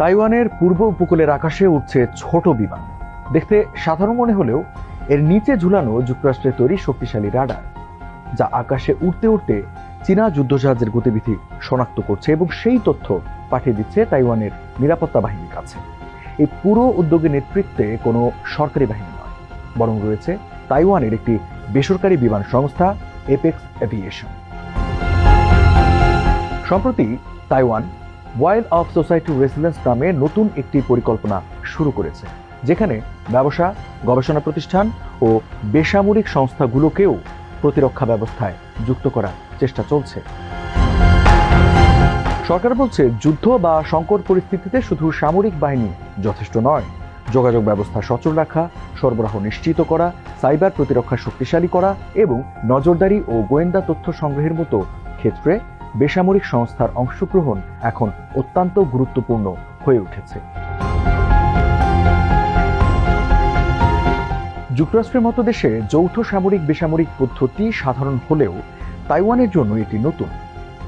তাইওয়ানের পূর্ব উপকূলের আকাশে উঠছে ছোট বিমান। দেখতে সাধারণ মনে হলেও এর নিচে ঝুলানো যুক্তরাষ্ট্রের তৈরি শক্তিশালী রাডার, যা আকাশে উঠতে উঠতে চীনা যুদ্ধজাহাজের গতিবিধি শনাক্ত করছে এবং সেই তথ্য পাঠিয়ে দিচ্ছে তাইওয়ানের নিরাপত্তা বাহিনীর কাছে। এই পুরো উদ্যোগের নেতৃত্বে কোনো সরকারি বাহিনী নয়, বরং রয়েছে তাইওয়ানের একটি বেসরকারি বিমান সংস্থা, এপেক্স এভিয়েশন। সম্প্রতি Taiwan wild of society residence নামে নতুন একটি পরিকল্পনা শুরু করেছে, যেখানে ব্যবসা, গবেষণা প্রতিষ্ঠান ও বেসামরিক সংস্থাগুলোকেও প্রতিরক্ষা ব্যবস্থায় যুক্ত করার চেষ্টা চলছে। সরকার বলছে, যুদ্ধ বা সংকট পরিস্থিতিতে শুধু সামরিক বাহিনী যথেষ্ট নয়, যোগাযোগ ব্যবস্থা সচল রাখা, সরবরাহ নিশ্চিত করা, সাইবার প্রতিরক্ষা শক্তিশালী করা এবং নজরদারি ও গোয়েন্দা তথ্য সংগ্রহের মতো ক্ষেত্রে বেসামরিক সংস্থার অংশগ্রহণ এখন অত্যন্ত গুরুত্বপূর্ণ হয়ে উঠেছে। যুক্তরাষ্ট্রের মতো দেশে যৌথ সামরিক বেসামরিক পদ্ধতি সাধারণ হলেও তাইওয়ানের জন্য এটি নতুন।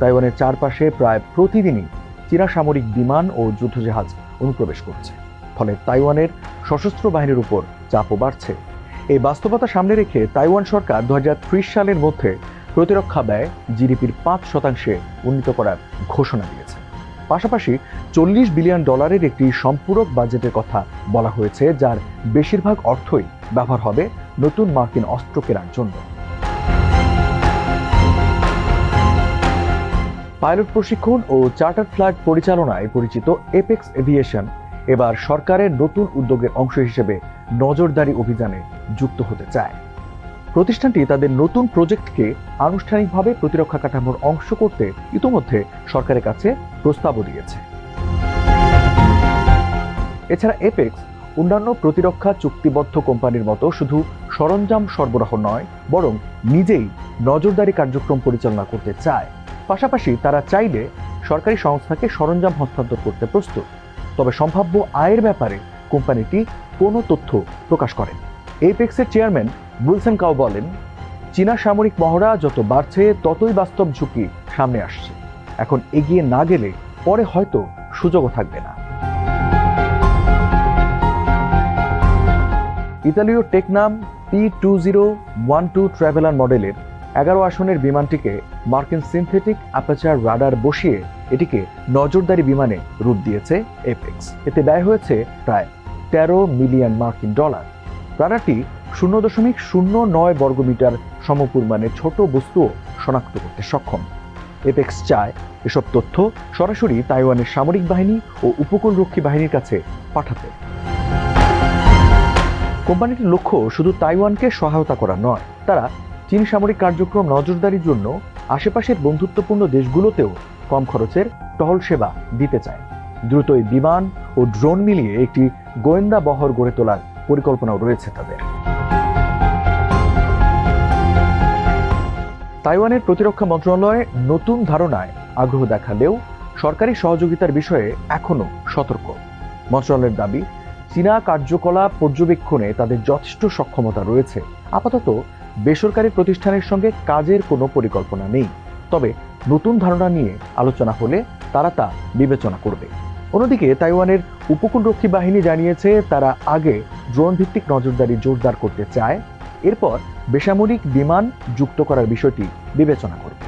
তাইওয়ানের চারপাশে প্রায় প্রতিদিনই চীনা সামরিক বিমান ও যুদ্ধজাহাজ অনুপ্রবেশ করছে। ফলে তাইওয়ানের সশস্ত্র বাহিনীর উপর চাপও বাড়ছে। এই বাস্তবতা সামনে রেখে তাইওয়ান সরকার দু হাজার ত্রিশ সালের মধ্যে প্রতিরক্ষা ব্যয় জিডিপির পাঁচ শতাংশে উন্নীত করার ঘোষণা দিয়েছে। পাশাপাশি চল্লিশ বিলিয়ন ডলারের একটি সম্পূরক বাজেটের কথা বলা হয়েছে, যার বেশিরভাগ অর্থই ব্যবহার হবে নতুন মার্কিন অস্ত্র কেনার জন্য। পাইলট প্রশিক্ষণ ও চার্টার ফ্লাইট পরিচালনায় পরিচিত এপেক্স এভিয়েশন এবার সরকারের নতুন উদ্যোগের অংশ হিসেবে নজরদারি অভিযানে যুক্ত হতে চায়। প্রতিষ্ঠানটি তাদের নতুন প্রজেক্টকে আনুষ্ঠানিকভাবে প্রতিরক্ষা কাঠামোর অংশ করতে ইতোমধ্যে সরকারের কাছে প্রস্তাবও দিয়েছে। এছাড়া এপেক্স অন্যান্য প্রতিরক্ষা চুক্তিবদ্ধ কোম্পানির মতো শুধু সরঞ্জাম সরবরাহ নয়, বরং নিজেই নজরদারি কার্যক্রম পরিচালনা করতে চায়। পাশাপাশি তারা চাইলে সরকারি সংস্থাকে সরঞ্জাম হস্তান্তর করতে প্রস্তুত। তবে সম্ভাব্য আয়ের ব্যাপারে কোম্পানিটি কোনো তথ্য প্রকাশ করেন। এপেক্সের চেয়ারম্যান বুলসেন কাও বলেন, চীনা সামরিক মহড়া যত বাড়ছে, ততই বাস্তব ঝুঁকি সামনে আসছে। এখন এগিয়ে না গেলে পরে হয়তো সুযোগও থাকবে না। ইতালীয় Tecnam P two zero one two traveller মডেলের এগারো আসনের বিমানটিকে মার্কিন সিনথেটিক অ্যাপাচার রাডার বসিয়ে এটিকে নজরদারি বিমানে রূপ দিয়েছে এপেক্স এতে ব্যয় হয়েছে প্রায় তেরো মিলিয়ন মার্কিন ডলার। রাডারটি শূন্য দশমিক শূন্য নয় বর্গমিটার সমপরিমাণের ছোট বস্তুও শনাক্ত করতে সক্ষম। এপেক্স চায় এসব তথ্য সরাসরি তাইওয়ানের সামরিক বাহিনী ও উপকূলরক্ষী বাহিনীর কাছে পাঠাতে। কোম্পানিটির লক্ষ্য শুধু তাইওয়ানকে সহায়তা করা নয়, তারা চীন সামরিক কার্যক্রম নজরদারির জন্য আশেপাশের বন্ধুত্বপূর্ণ দেশগুলোতেও কম খরচের টহল সেবা দিতে চায়। দ্রুতই বিমান ও ড্রোন মিলিয়ে একটি গোয়েন্দা বহর গড়ে তোলার পরিকল্পনাও রয়েছে তাদের। তাইওয়ানের প্রতিরক্ষা মন্ত্রণালয় নতুন ধারণায় আগ্রহ দেখালেও সরকারি সহযোগিতার বিষয়ে এখনও সতর্ক। মন্ত্রণালয়ের দাবি, চীনা কার্যকলাপ পর্যবেক্ষণে তাদের যথেষ্ট সক্ষমতা রয়েছে। আপাতত বেসরকারি প্রতিষ্ঠানের সঙ্গে কাজের কোনো পরিকল্পনা নেই। তবে নতুন ধারণা নিয়ে আলোচনা হলে তারা তা বিবেচনা করবে। অন্যদিকে তাইওয়ানের উপকূলরক্ষী বাহিনী জানিয়েছে তারা আগে ড্রোন ভিত্তিক নজরদারি জোরদার করতে চায়। এরপর বেসামরিক বিমান যুক্ত করার বিষয়টি বিবেচনা করবে।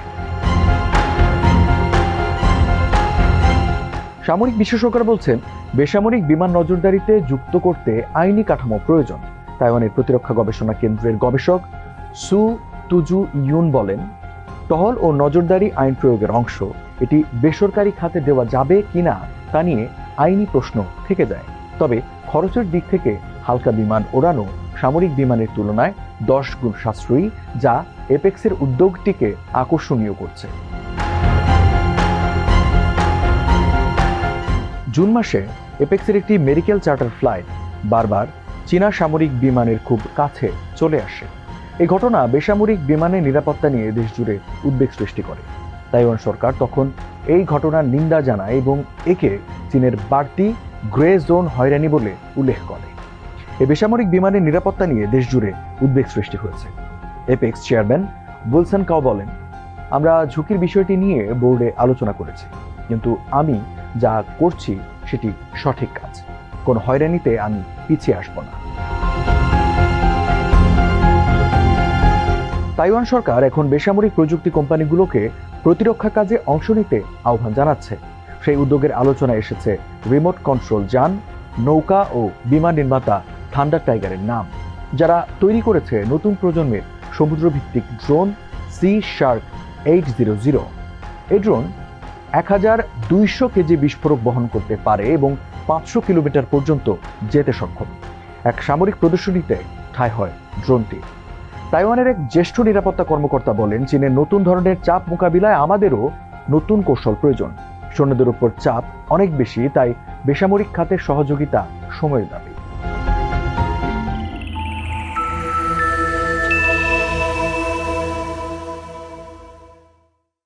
সামরিক বিশেষজ্ঞরা বলছেন, বেসামরিক বিমান নজরদারিতে যুক্ত করতে আইনি কাঠামো প্রয়োজন। তাইওয়ানের প্রতিরক্ষা গবেষণা কেন্দ্রের গবেষক সু তুজু ইউন বলেন, টহল ও নজরদারি আইন প্রয়োগের অংশ, এটি বেসরকারি খাতে দেওয়া যাবে কিনা তা নিয়ে আইনি প্রশ্ন থেকে যায়। তবে খরচের দিক থেকে হালকা বিমান ওড়ানো সামরিক বিমানের তুলনায় দশ গুণ সাশ্রয়ী, যা এপেক্সের উদ্যোগটিকে আকর্ষণীয় করছে। জুন মাসে এপেক্সের একটি মেডিকেল চার্টার ফ্লাইট বারবার চীনা সামরিক বিমানের খুব কাছে চলে আসে। এই ঘটনা বেসামরিক বিমানের নিরাপত্তা নিয়ে দেশ জুড়ে উদ্বেগ সৃষ্টি করে। তাইওয়ান সরকার তখন এই ঘটনার নিন্দা জানায় এবং একে চীনের বাড়তি গ্রে জোন হয়রানি বলে উল্লেখ করে। এই বেসামরিক বিমানের নিরাপত্তা নিয়ে দেশ জুড়ে উদ্বেগ সৃষ্টি হয়েছে। এপেক্স চেয়ারম্যান বুলসন কাও বলেন, আমরা ঝুঁকির বিষয়টি নিয়ে বোর্ডে আলোচনা করেছি, কিন্তু আমি যা করছি সেটি সঠিক কাজ। কোনো হয়রানিতে আমি পিছিয়ে আসব না। তাইওয়ান সরকার এখন বেসামরিক প্রযুক্তি কোম্পানিগুলোকে প্রতিরক্ষা কাজে অংশ নিতে আহ্বান জানাচ্ছে। সেই উদ্যোগের আলোচনা এসেছে রিমোট কন্ট্রোল যান, নৌকা ও বিমান নির্মাতা থান্ডার টাইগারের নাম, যারা তৈরি করেছে নতুন প্রজন্মের সমুদ্রভিত্তিক drone sea shark eight zero zero. এই ড্রোন এক হাজার দুইশো কেজি বিস্ফোরক বহন করতে পারে এবং পাঁচশো কিলোমিটার পর্যন্ত যেতে সক্ষম। এক সামরিক প্রদর্শনীতে ঠাঁই হয় ড্রোনটি। তাইওয়ানের এক জ্যেষ্ঠ নিরাপত্তা কর্মকর্তা বলেন, চীনের নতুন ধরনের চাপ মোকাবিলায় আমাদেরও নতুন কৌশল প্রয়োজন। সৈন্যদের উপর চাপ অনেক বেশি, তাই বেসামরিক খাতের সহযোগিতা সময়ের দাবি।